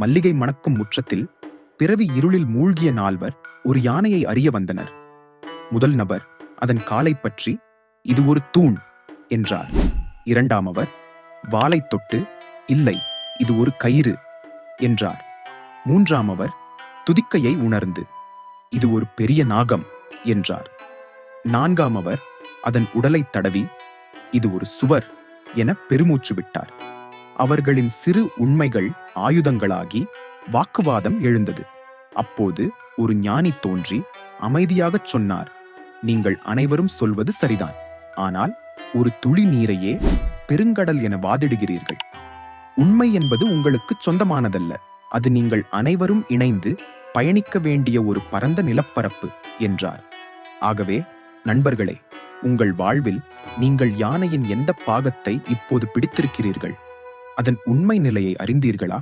மல்லிகை மணக்கும் முற்றத்தில் பிறவி இருளில் மூழ்கிய நால்வர் ஒரு யானையை அறிய வந்தனர். முதல் நபர் அதன் காலை பற்றி இது ஒரு தூண் என்றார். இரண்டாம் அவர் வாளை தொட்டு இல்லை இது ஒரு கயிறு என்றார். மூன்றாம் அவர் துதிக்கையை உணர்ந்து இது ஒரு பெரிய நாகம் என்றார். நான்காம் அவர் அதன் உடலைத் தடவி இது ஒரு சுவர் என பெருமூச்சு விட்டார். அவர்களின் சிறு உண்மைகள் ஆயுதங்களாகி வாக்குவாதம் எழுந்தது. அப்போது ஒரு ஞானி தோன்றி அமைதியாகச் சொன்னார் நீங்கள் அனைவரும் சொல்வது சரிதான். ஆனால் ஒரு துளி நீரையே பெருங்கடல் என வாதிடுகிறீர்கள். உண்மை என்பது உங்களுக்கு சொந்தமானதல்ல. அது நீங்கள் அனைவரும் இணைந்து பயணிக்க வேண்டிய ஒரு பரந்த நிலப்பரப்பு என்றார். ஆகவே நண்பர்களே உங்கள் வாழ்வில் நீங்கள் யானையின் எந்த பாகத்தை இப்போது பிடித்திருக்கிறீர்கள்? அதன் உண்மை நிலையை அறிந்தீர்களா?